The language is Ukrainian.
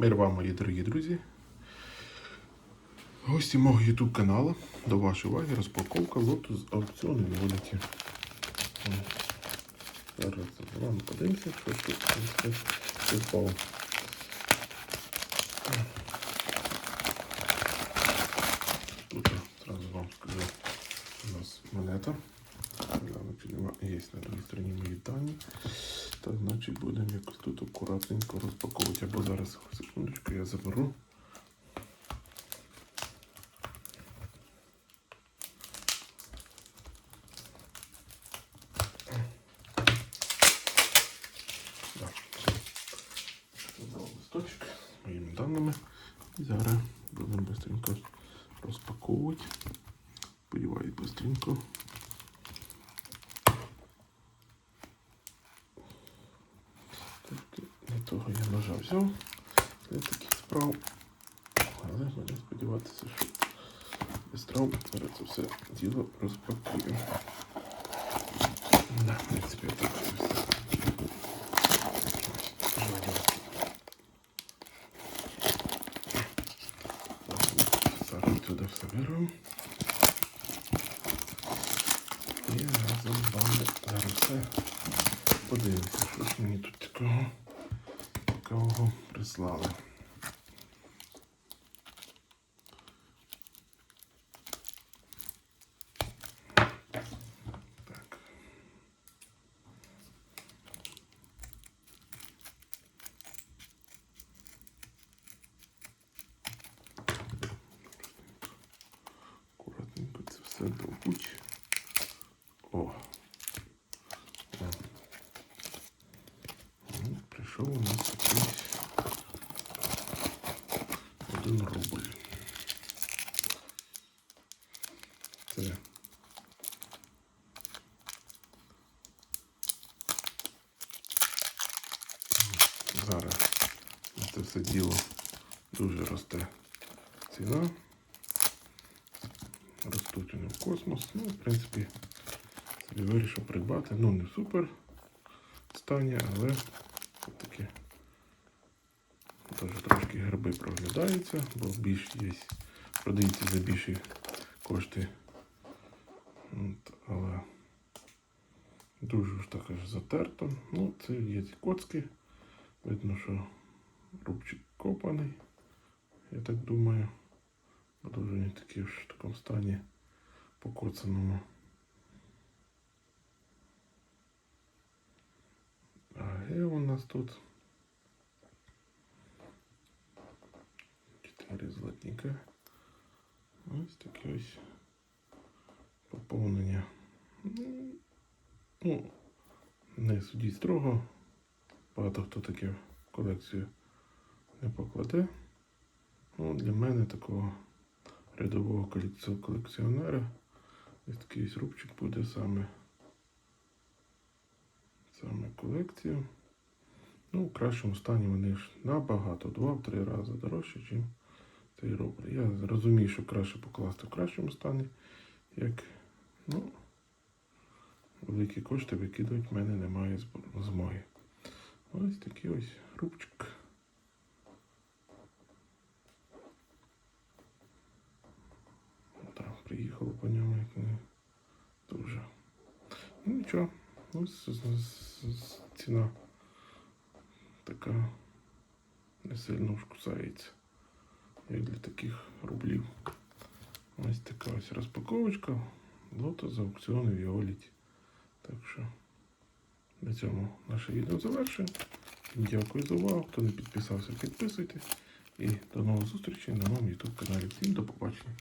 Мир вам, мої дорогі друзі. Гості мого YouTube каналу. До вашої уваги розпаковка лоту з аукціону вулиці. Зараз з вами подивимося, що тут все впало. Тут я сразу вам скажу, у нас монета. Є на другій стороні мої дані. Так, значить будемо якось тут акуратненько розпаковувати. Або зараз секундочку я заберу. Листочок даними. І зараз будемо швидко розпаковувати. Сподіваюсь, швидко. Так, для того я ножа взяв для таких справ. Але будемо сподіватися, що без травм зараз це все діло розпакуємо. Да, в принципі, так це туди все беру. І разом з вами зараз все подивимося, що ж мені тут такого цікавого прислали. Так. Акуратненько це все добуть. О. 1 рубль. Це. Зараз це все діло дуже росте ціна. Ростуть вони в космос. Ну, в принципі, собі вирішив придбати. Ну, не супер стані, але теж трошки герби проглядаються, бо більш є, продаються за більші кошти. От, але дуже ж так аж затерто. Ну, це є ці коцки. Видно, що рубчик копаний, я так думаю. Бо дуже вони такі в такому стані покоцаному. А є у нас тут чотири злотника. Ось таке ось поповнення. Ну, не судіть строго. Багато хто таке в колекцію не покладе. Ну, для мене такого рядового колекціонера ось такий ось рубчик буде саме саме колекцію. Ну, в кращому стані вони ж набагато, два-три рази дорожче, ніж цей рубль. Я розумію, що краще покласти в кращому стані, як ну, великі кошти викидувати в мене немає змоги. Ось такий ось рубчик. Так, приїхало по ньому як не дуже. Ну нічого, ось ціна така не сильно вкусається, як для таких рублів. Ось така ось розпаковочка. Лото з аукціону Віоліті. Так що на цьому наше відео завершуємо. Дякую за увагу. Хто не підписався, підписуйтесь. І до нових зустрічей на моєму YouTube каналі. Всім до побачення.